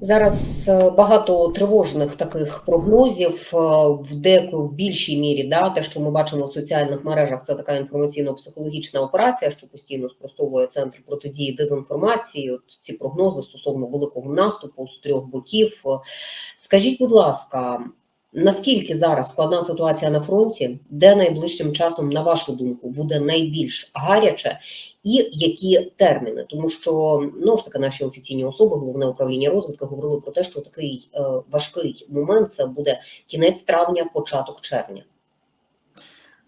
Зараз е, багато тривожних таких прогнозів е, в деку в більшій мірі, да, те, що ми бачимо в соціальних мережах, це така інформаційно-психологічна операція, що постійно спростовує центр протидії дезінформації. От ці прогнози стосовно великого наступу з трьох боків. Е, Скажіть, будь ласка, наскільки зараз складна ситуація на фронті, де найближчим часом, на вашу думку, буде найбільш гаряче, і які терміни? Тому що ну ж таки наші офіційні особи, головне управління розвитку, говорили про те, що такий е, важкий момент це буде кінець травня, початок червня.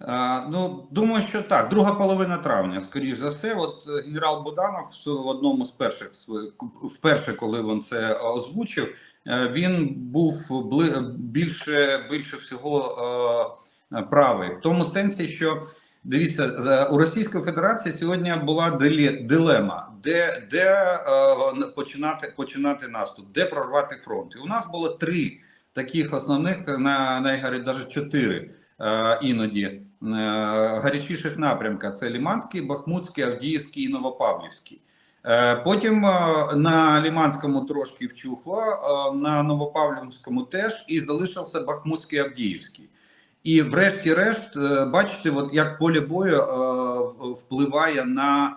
Е, Ну, думаю, що так. Друга половина травня, скоріш за все. От е, генерал Буданов в одному з перших вперше, коли він це озвучив, е, він був більше, більше всього е, правий. В тому сенсі, що дивіться, у Російської Федерації сьогодні була диле- дилема, де, де е, починати, починати наступ, де прорвати фронт. І у нас було три таких основних, на навіть чотири е, іноді е, гарячіших напрямка: це Ліманський, Бахмутський, Авдіївський і Новопавлівський. Е, Потім е, на Ліманському трошки вчухло, е, на Новопавлівському теж і залишився Бахмутський Авдіївський. І врешті-решт, бачите, от як поле бою впливає на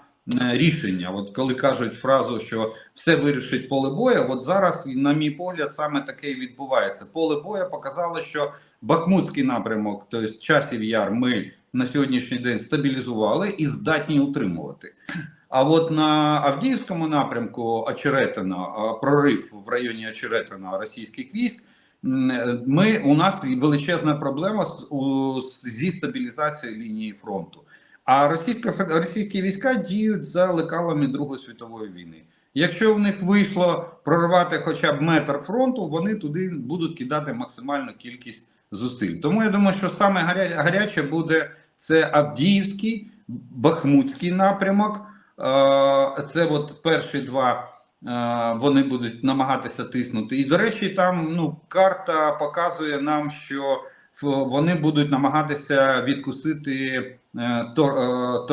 рішення. От коли кажуть фразу, що все вирішить поле бою, от зараз, на мій погляд, саме таке і відбувається. Поле бою показало, що Бахмутський напрямок, тобто часів яр, ми на сьогоднішній день стабілізували і здатні утримувати. А от на Авдіївському напрямку Очеретина, прорив в районі Очеретина російських військ. Ми у нас величезна проблема з у, зі стабілізацією лінії фронту. А російська російські війська діють за лекалами Другої світової війни. Якщо в них вийшло прорвати хоча б метр фронту, вони туди будуть кидати максимальну кількість зусиль. Тому я думаю, що саме гаряче буде це Авдіївський, Бахмутський напрямок. Е, Це от перші два. е, Вони будуть намагатися тиснути. І, до речі, там ну, карта показує нам, що вони будуть намагатися відкусити е, Тор-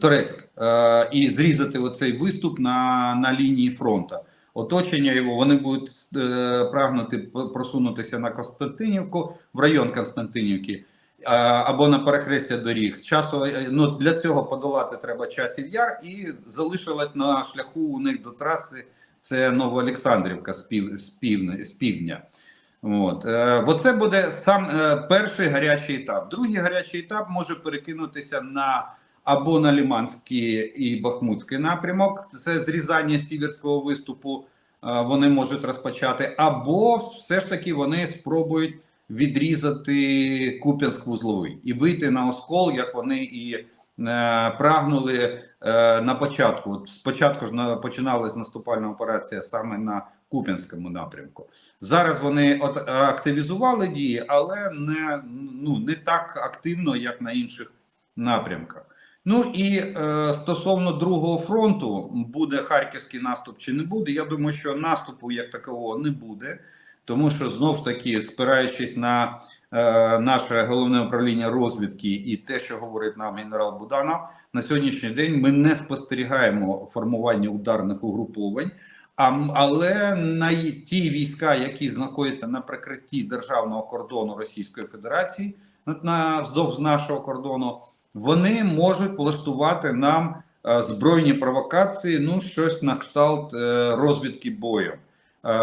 Торець, е, і зрізати оцей виступ на, на лінії фронту. Оточення його вони будуть прагнути просунутися на Константинівку в район Константинівки або на перехрестя доріг. Часу е, ну для цього подолати треба часів яр, і залишилось на шляху у них до траси. Це Новоолександрівка з пів з півдня. З півдня. От е, оце буде сам е, перший гарячий етап. Другий гарячий етап може перекинутися на або на Ліманський і Бахмутський напрямок. Це зрізання сіверського виступу. е, Вони можуть розпочати, або все ж таки вони спробують відрізати Куп'янськ вузловий і вийти на оскол, як вони і е, прагнули е, на початку. От спочатку ж на, починалась наступальна операція саме на Куп'янському напрямку. Зараз вони от е, активізували дії, але не, ну, не так активно, як на інших напрямках. Ну і е, стосовно другого фронту, буде харківський наступ чи не буде. Я думаю, що наступу як такого не буде, тому що знов ж таки, спираючись на е, наше головне управління розвідки і те, що говорить нам генерал Буданов, на сьогоднішній день ми не спостерігаємо формування ударних угруповань. А, але на ті війська, які знаходяться на прикритті державного кордону Російської Федерації, на, вздовж нашого кордону, вони можуть влаштувати нам е, збройні провокації, ну щось на кшталт е, розвідки бою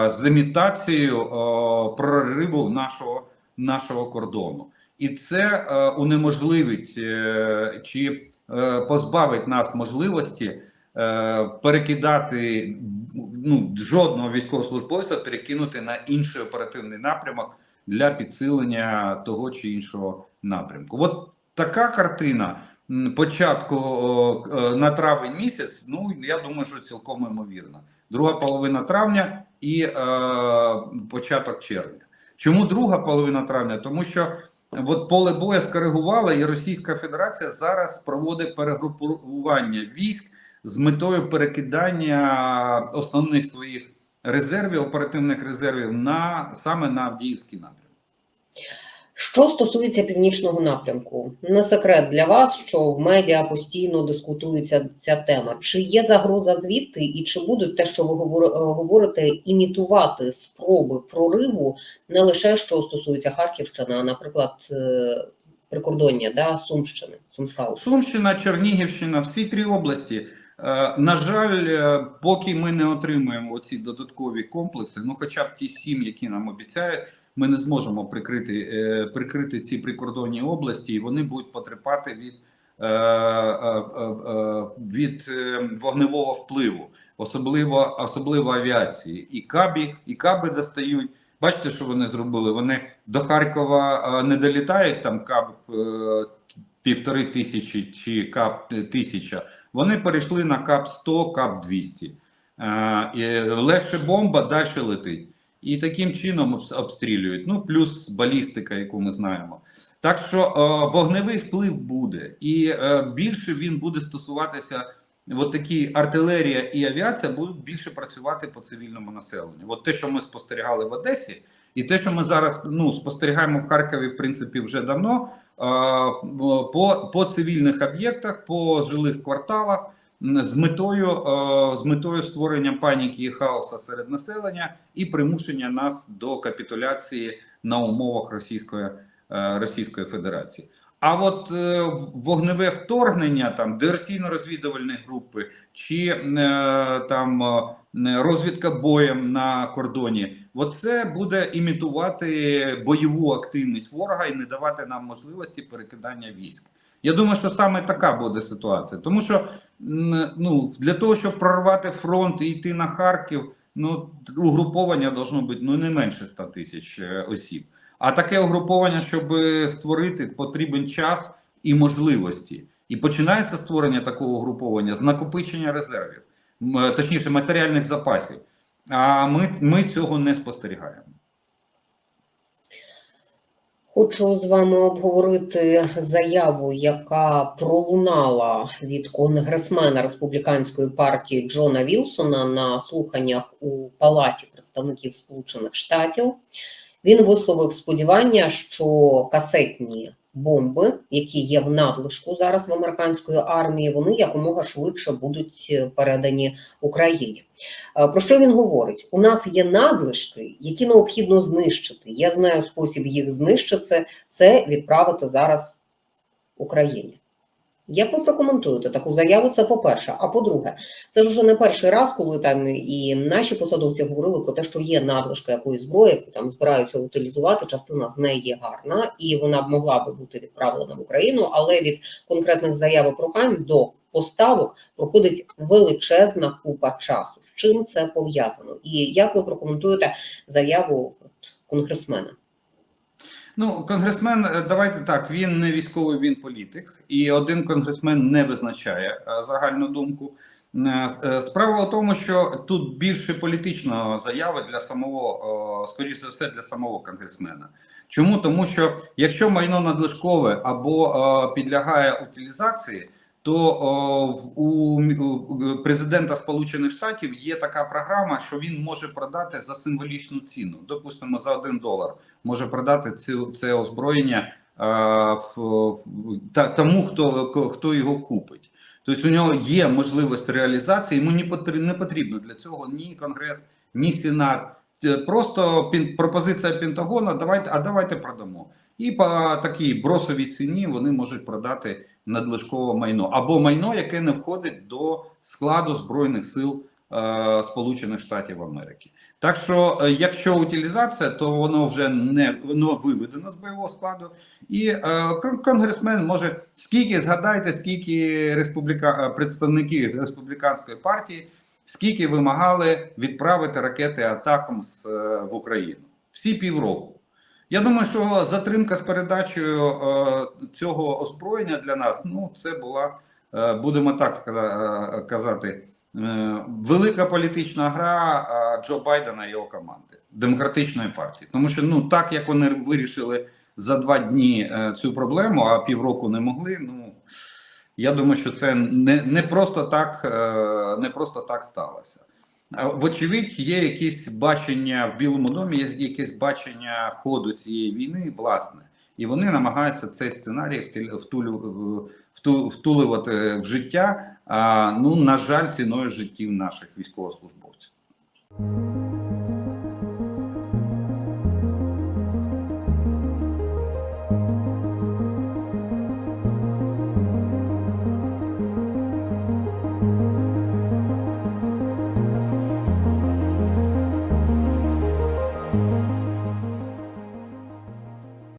з імітацією е, прориву нашого, нашого кордону. І це е, унеможливить е, чи е, позбавить нас можливості е, перекидати ну, жодного військовослужбовця перекинути на інший оперативний напрямок для підсилення того чи іншого напрямку. От така картина початку е, на травень місяць. Ну я думаю, що цілком ймовірно. Друга половина травня і е, початок червня. Чому друга половина травня? Тому що от поле боя скоригувало, і Російська Федерація зараз проводить перегрупування військ з метою перекидання основних своїх резервів, оперативних резервів на саме на Авдіївський напрямок. Що стосується північного напрямку, не секрет для вас, що в медіа постійно дискутується ця тема. Чи є загроза звідти, і чи будуть те, що ви е, говорите, імітувати спроби прориву не лише що стосується Харківщини, а, наприклад, е, прикордоння да, Сумщини, Сумська область? Сумщина, Чернігівщина, всі три області. Е, На жаль, поки ми не отримаємо ці додаткові комплекси, ну хоча б ті сім, які нам обіцяють, ми не зможемо прикрити, е, прикрити ці прикордонні області, і вони будуть потерпати від, е, е, від вогневого впливу, особливо, особливо авіації. І кабі, і каби достають. Бачите, що вони зробили? Вони до Харкова не долітають там каб півтори тисячі чи кап тисяча. Вони перейшли на кап 100, кап 200. Е, легше бомба далі летить. І таким чином обстрілюють. Ну, плюс балістика, яку ми знаємо. Так що е, вогневий вплив буде, і е, більше він буде стосуватися. От такі артилерія і авіація будуть більше працювати по цивільному населенню. От те, що ми спостерігали в Одесі, і те, що ми зараз ну, спостерігаємо в Харкові, в принципі, вже давно. е, По, по цивільних об'єктах, по жилих кварталах з метою, е, з метою створення паніки і хаосу серед населення і примушення нас до капітуляції на умовах Російської, е, Російської Федерації. А от е, вогневе вторгнення, там диверсійно-розвідувальні групи чи там розвідка боєм на кордоні, от це буде імітувати бойову активність ворога і не давати нам можливості перекидання військ. Я думаю, що саме така буде ситуація, тому що ну для того, щоб прорвати фронт і йти на Харків, ну угруповання должно бути ну не менше 100 тисяч е, осіб. А таке угруповання, щоб створити, потрібен час і можливості. І починається створення такого угруповання з накопичення резервів, е, точніше матеріальних запасів. А ми, ми цього не спостерігаємо. Хочу з вами обговорити заяву, яка пролунала від конгресмена республіканської партії Джона Вілсона на слуханнях у Палаті представників Сполучених Штатів. Він висловив сподівання, що касетні бомби, які є в надлишку зараз в американської армії, вони якомога швидше будуть е, передані Україні. Е, Про що він говорить? У нас є надлишки, які необхідно знищити. Я знаю спосіб їх знищити це відправити зараз Україні. Як ви прокоментуєте таку заяву? Це по-перше. А по-друге, це ж вже не перший раз, коли там і наші посадовці говорили про те, що є надлишка якоїсь зброї, яку там збираються утилізувати. Частина з неї є гарна, і вона б могла би бути відправлена в Україну, але від конкретних заяв і прохань до поставок проходить величезна купа часу. З чим це пов'язано? І як ви прокоментуєте заяву конгресмена? Ну, конгресмен, е, давайте так, він не військовий, він політик, і один конгресмен не визначає е, загальну думку. Е, Справа в тому, що тут більше політичної заяви для самого, скоріш за все, для самого конгресмена. Чому? Тому що якщо майно надлишкове або підлягає утилізації, то у, президента Сполучених Штатів є така програма, що він може продати за символічну ціну, допустимо, за 1 долар може продати цю це озброєння а, в, та, тому, хто хто його купить. Тобто у нього є можливість реалізації. Йому не потрібно, для цього ні конгрес, ні сенат. Е, Просто пропозиція Пентагона. Давайте, а давайте продамо. І по такій бросовій ціні вони можуть продати надлишкове майно або майно, яке не входить до складу збройних сил е, Сполучених Штатів Америки. Так що, е, якщо утилізація, то воно вже не воно виведено з бойового складу, і е, конгресмен може скільки згадайте, скільки республіка е, представники республіканської партії, скільки вимагали відправити ракети атакам з е, в Україну всі півроку. Я думаю, що затримка з передачею е, цього озброєння для нас, ну це була, е, будемо так сказа- е, казати. Е, велика політична гра е, Джо Байдена і його команди демократичної партії, тому що ну так як вони вирішили за два дні е, цю проблему, а півроку не могли. Ну я думаю, що це не, не просто так, е, не просто так сталося. Е, Вочевидь, є якісь бачення в Білому домі, є якесь бачення ходу цієї війни, власне. і вони намагаються цей сценарій втулювати в життя. Ну на жаль, ціною життів наших військовослужбовців.